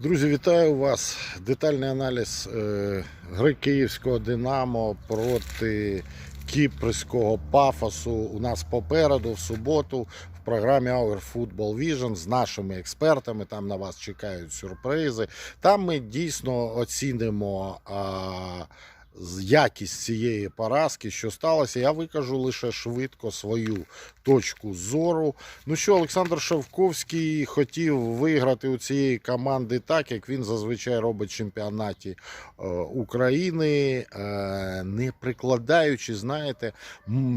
Друзі, вітаю вас. Детальний аналіз е, гри київського Динамо проти кіпрського пафосу у нас попереду в суботу в програмі Our Football Vision з нашими експертами. Там на вас чекають сюрпризи. Там ми дійсно оцінимо. З- Якість цієї поразки, що сталося, я викажу лише швидко свою точку зору. Ну що, Олександр Шавковський хотів виграти у цієї команди так, як він зазвичай робить в чемпіонаті е, України, е, не прикладаючи, знаєте,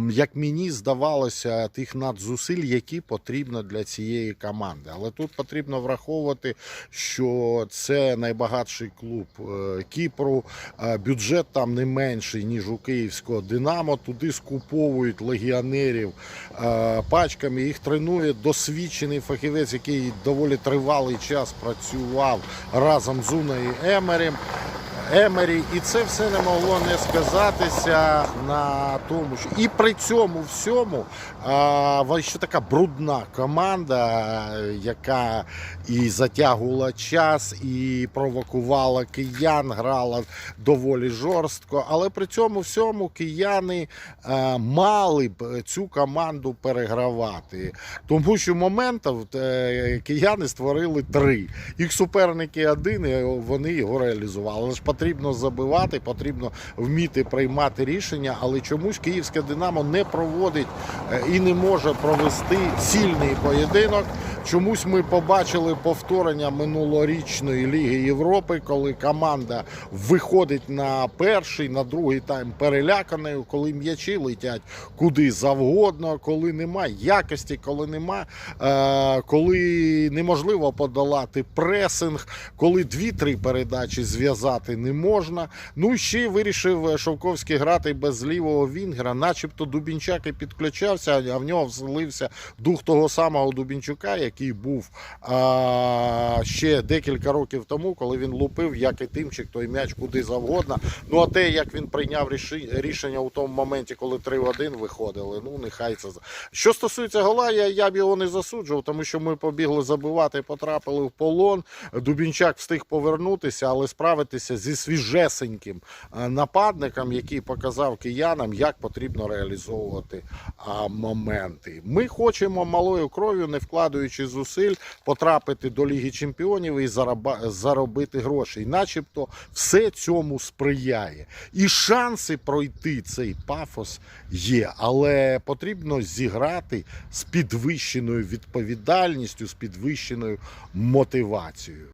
як мені здавалося, тих надзусиль, які потрібно для цієї команди. Але тут потрібно враховувати, що це найбагатший клуб е, Кіпру. Бюджет там не менший, ніж у київського Динамо. Туди скуповують легіонерів е, пачками. Їх тренує досвідчений фахівець, який доволі тривалий час працював разом з Уною Емерем. Емері, і це все не могло не сказатися на тому, що і при цьому всьому а, ще така брудна команда, яка і затягувала час, і провокувала киян, грала доволі жорстко. Але при цьому всьому кияни а, мали б цю команду перегравати. Тому що моментів е, кияни створили три. Їх суперники один, і вони його реалізували. Потрібно забивати, потрібно вміти приймати рішення. Але чомусь київське Динамо не проводить е, і не може провести цільний поєдинок. Чомусь ми побачили повторення минулорічної Ліги Європи, коли команда виходить на перший, на другий тайм переляканою, коли м'ячі летять куди завгодно, коли немає якості, коли нема, е, коли неможливо подолати пресинг, коли дві-три передачі зв'язати не можна. Ну ще вирішив Шовковський грати без лівого вінгера, начебто Дубінчак і підключався, а в нього вселився дух того самого Дубінчука, який був а, ще декілька років тому, коли він лупив, як і тимчик, той м'яч куди завгодно. Ну а те, як він прийняв рішення у тому моменті, коли 3 в 1 виходили, ну нехай це. Що стосується гола, я, я б його не засуджував, тому що ми побігли забивати, потрапили в полон. Дубінчак встиг повернутися, але справитися зі свіжесеньким е, нападником, який показав киянам, як потрібно реалізовувати моменти. Ми хочемо малою кров'ю, не вкладаючи зусиль, потрапити до Ліги Чемпіонів і заробити гроші. І начебто все цьому сприяє. І шанси пройти цей пафос є, але потрібно зіграти з підвищеною відповідальністю, з підвищеною мотивацією.